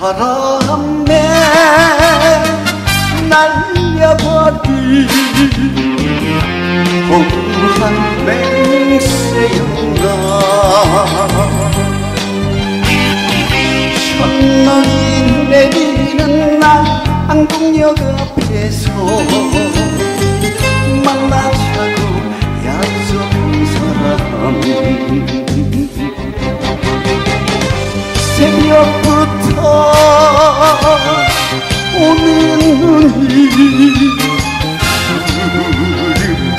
바람 허무한 맹세였나 첫눈이 내리는 날 안동역 앞에서 만나자고 약속한 사람 새벽부터 오는 눈이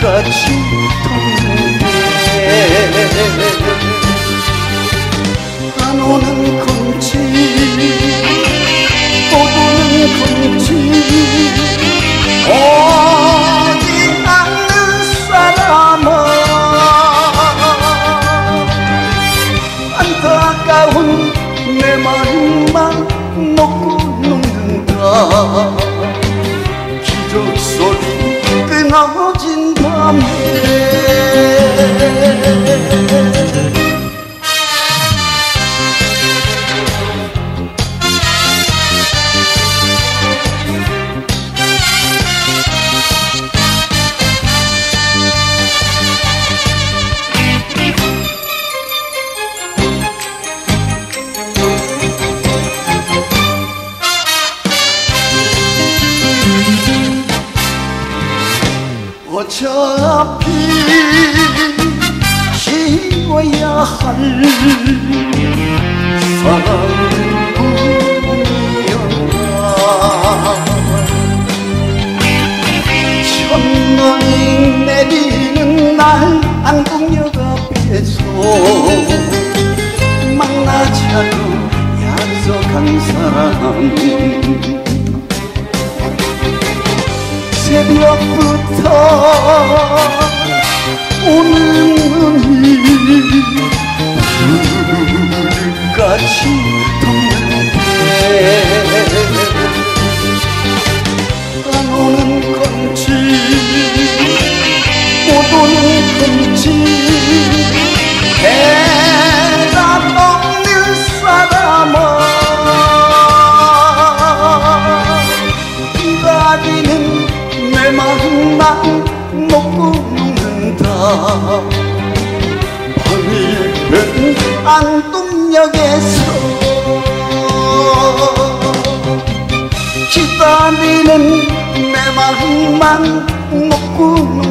같이 덮는데 안 오는 꿈치 또 보는 꿈치. 오지 않는 사람아 안타까운 내 마음만 먹고 눕는다. 기적 소리 끊어 어차피 지워야 할 꿈이었나 첫눈이 내리는 날 안동역 앞에서 만나자고 약속한 사람 새벽부터 오는 눈이 같이 덮는데 안 오는 건지 못 오는 건지 밤이면 안동역에서 기다리는 내 마음만 먹고